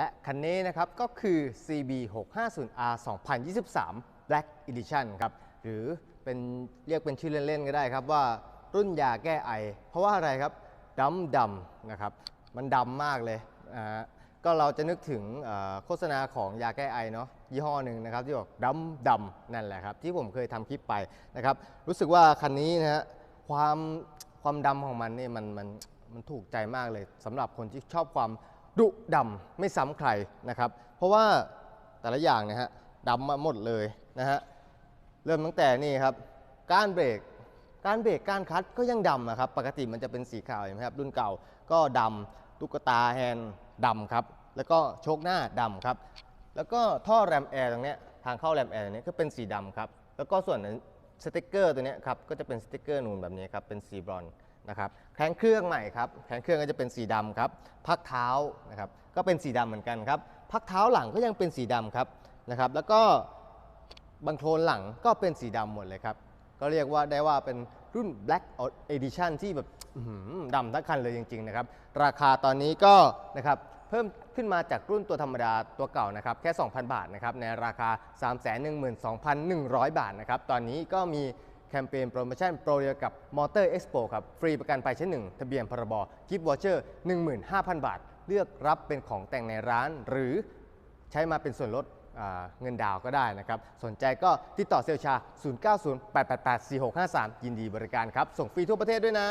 และคันนี้นะครับก็คือ CB 650R 2023 Black Edition ครับ หรือเป็นเรียกเป็นชื่อเล่นๆ ก็ได้ครับว่ารุ่นยาแก้ไอ เพราะว่าอะไรครับดำดำนะครับ มันดำมากเลยอ่าก็เราจะนึกถึงโฆษณาของยาแก้ไอเนาะยี่ห้อหนึ่งนะครับที่บอกดำดำนั่นแหละครับ ที่ผมเคยทำคลิปไปนะครับ รู้สึกว่าคันนี้นะฮะความความดำของมันนี่มันมันมันถูกใจมากเลยสำหรับคนที่ชอบความ ดุดำไม่ซ้ำใครนะครับ เพราะว่าแต่ละอย่างนะฮะดำมาหมดเลยนะฮะเริ่มตั้งแต่นี่ครับก้านเบรกก้านเบรกก้านคลัตก็ยังดำอะครับ ปกติมันจะเป็นสีขาวเห็นไหมครับรุ่นเก่าก็ดำตุ๊กตาแฮนด์ดำครับแล้วก็โชคหน้าดำครับ แล้วก็ท่อแรมแอร์ตรงเนี้ยทางเข้าแรมแอร์ตรงเนี้ยก็เป็นสีดำครับแล้วก็ส่วนสติกเกอร์ตัวเนี้ยครับก็จะเป็นสติกเกอร์นูนแบบนี้ครับเป็นสีบรอนซ์ นะครับแข้งเครื่องใหม่ครับแข้งเครื่องก็จะเป็นสีดำครับพักเท้านะครับก็เป็นสีดำเหมือนกันครับพักเท้าหลังก็ยังเป็นสีดำครับนะครับแล้วก็บางโคลนหลังก็เป็นสีดำหมดเลยครับก็เรียกว่าได้ว่าเป็นรุ่น Black Edition ที่แบบดำทั้งคันเลยจริงๆนะครับราคาตอนนี้ก็นะครับเพิ่มขึ้นมาจากรุ่นตัวธรรมดาตัวเก่านะครับแค่ 2,000 บาทนะครับในราคา 312,100 บาทนะครับตอนนี้ก็มี แคมเปญโปรโมชั่นโปรเดียวกับมอเตอร์เอ็กซ์โปครับ ฟรีประกันไปชั้นหนึ่งทะเบียนพรบกิฟต์วอเชอร์15,000 บาท เลือกรับเป็นของแต่งในร้าน หรือใช้มาเป็นส่วนลดเงินดาวก็ได้นะครับ สนใจก็ติดต่อเซลชา 0908884653 ยินดีบริการครับ ส่งฟรีทั่วประเทศด้วยนะ